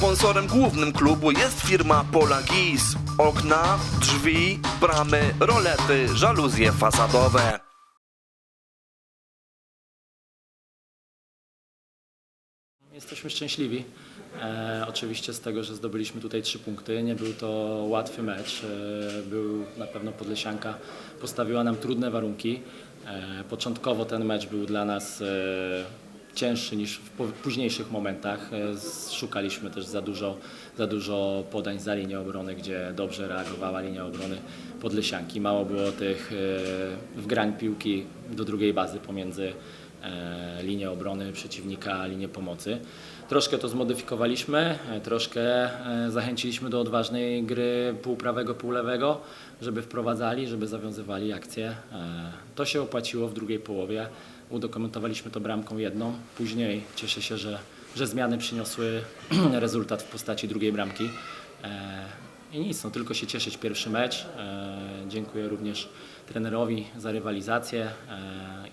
Sponsorem głównym klubu jest firma Pola Gis. Okna, drzwi, bramy, rolety, żaluzje fasadowe. Jesteśmy szczęśliwi. E, oczywiście z tego, że zdobyliśmy tutaj trzy punkty. Nie był to łatwy mecz. E, był na pewno Podlesianka postawiła nam trudne warunki. E, początkowo ten mecz był dla nas e, cięższy niż w późniejszych momentach. E, szukaliśmy też za dużo, za dużo podań za linię obrony, gdzie dobrze reagowała linia obrony Podlesianki. Mało było tych e, wgrań piłki do drugiej bazy pomiędzy linię obrony przeciwnika, linię pomocy. Troszkę to zmodyfikowaliśmy, e, troszkę e, zachęciliśmy do odważnej gry półprawego, półlewego, żeby wprowadzali, żeby zawiązywali akcję. E, To się opłaciło w drugiej połowie. Udokumentowaliśmy to bramką jedną. Później cieszę się, że, że zmiany przyniosły rezultat w postaci drugiej bramki. I nic, no tylko się cieszyć pierwszy mecz. E, Dziękuję również trenerowi za rywalizację e,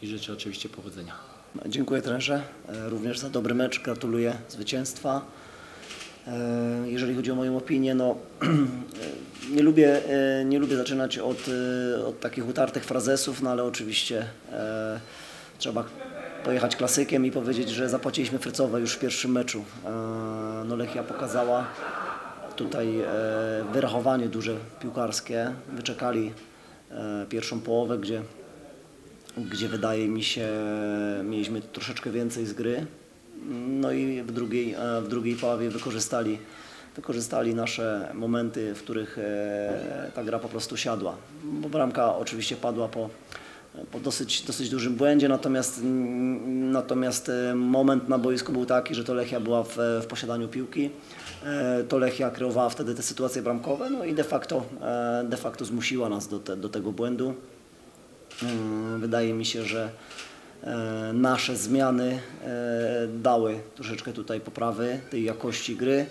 i życzę oczywiście powodzenia. Dziękuję trenerze e, również za dobry mecz. Gratuluję zwycięstwa. Jeżeli chodzi o moją opinię, no nie lubię, nie lubię zaczynać od, od takich utartych frazesów, no ale oczywiście trzeba pojechać klasykiem i powiedzieć, że zapłaciliśmy Frycowe już w pierwszym meczu. No Lechia pokazała tutaj e, wyrachowanie duże piłkarskie. Wyczekali e, pierwszą połowę, gdzie gdzie wydaje mi się mieliśmy troszeczkę więcej z gry. No i w drugiej, e, w drugiej połowie wykorzystali, wykorzystali nasze momenty, w których ta gra po prostu siadła. Bo bramka oczywiście padła po, po dosyć, dosyć dużym błędzie, natomiast, natomiast e, moment na boisku był taki, że to Lechia była w, w posiadaniu piłki. E, To Lechia kreowała wtedy te sytuacje bramkowe, no i de facto, e, de facto zmusiła nas do, te, do tego błędu. Wydaje mi się, że nasze zmiany dały troszeczkę tutaj poprawy tej jakości gry.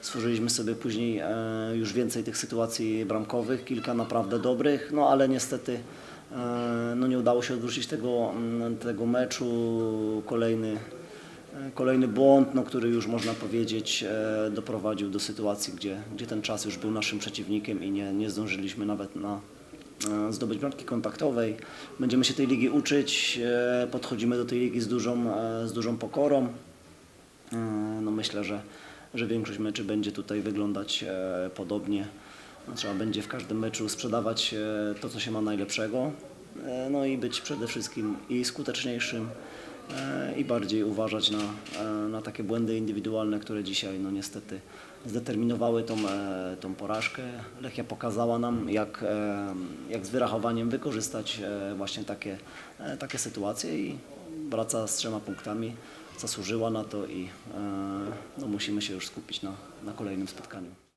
Stworzyliśmy sobie później już więcej tych sytuacji bramkowych, kilka naprawdę dobrych, no ale niestety no nie udało się odwrócić tego, mm, tego meczu. Kolejny, e, kolejny błąd, no, który już można powiedzieć e, doprowadził do sytuacji, gdzie, gdzie ten czas już był naszym przeciwnikiem i nie, nie zdążyliśmy nawet na e, zdobyć bramki kontaktowej. Będziemy się tej ligi uczyć, e, podchodzimy do tej ligi z dużą, e, z dużą pokorą. E, No myślę, że, że większość meczy będzie tutaj wyglądać e, podobnie. Trzeba będzie w każdym meczu sprzedawać e, to, co się ma najlepszego, e, no i być przede wszystkim i skuteczniejszym, e, i bardziej uważać na, na takie błędy indywidualne, które dzisiaj no niestety zdeterminowały tą, tą porażkę. Lechia pokazała nam, jak, jak z wyrachowaniem wykorzystać właśnie takie, takie sytuacje i wraca z trzema punktami, zasłużyła na to i no, musimy się już skupić na, na kolejnym spotkaniu.